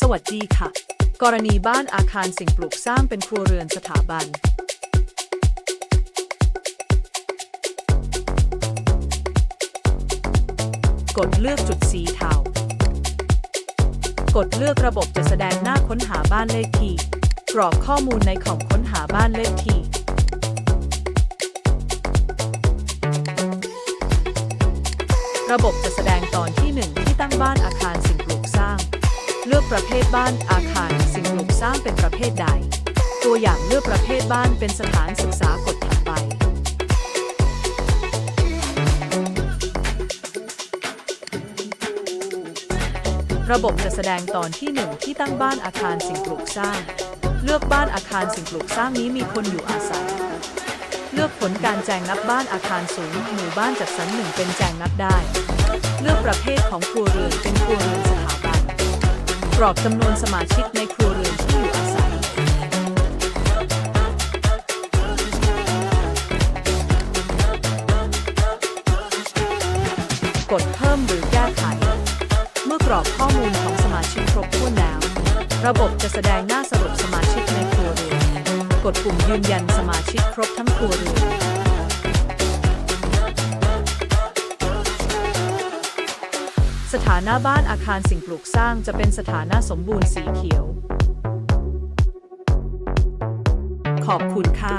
สวัสดีค่ะ กรณีบ้านอาคารสิ่งปลูกสร้างเป็นครัวเรือนสถาบัน กดเลือกจุดสีเทากดเลือกระบบจะแสดงหน้าค้นหาบ้านเลขที่ กรอกข้อมูลในของค้นหาบ้านเลขที่ ระบบจะแสดงตอนที่ 1 ที่ตั้งบ้านอาคาร เลือกประเภทบ้านอาคารสิ่งปลูกสร้างเป็นประเภทใด ตัวอย่างเลือกประเภทบ้านเป็นสถานศึกษากดถัดไประบบจะแสดงตอนที่ 1 ที่ตั้งบ้านอาคารสิ่งปลูกสร้าง เลือกบ้านอาคารสิ่งปลูกสร้างนี้มีคนอยู่อาศัย เลือกผลการแจงนับบ้านอาคารสูงหมู่บ้านจัดสรรหนึ่งเป็นแจงนับได้ เลือกประเภทของครัวเรือนเป็นครัวเรือน กรอกจำนวนสมาชิกในครัวเรือนที่อยู่อาศัย กดเพิ่มหรือแก้ไข เมื่อกรอกข้อมูลของสมาชิกครบถ้วนแล้ว ระบบจะแสดงหน้าสรุปสมาชิกในครัวเรือน กดปุ่มยืนยันสมาชิกครบทั้งครัวเรือน สถานะบ้านอาคารสิ่งปลูกสร้างจะเป็นสถานะสมบูรณ์สีเขียว ขอบคุณค่ะ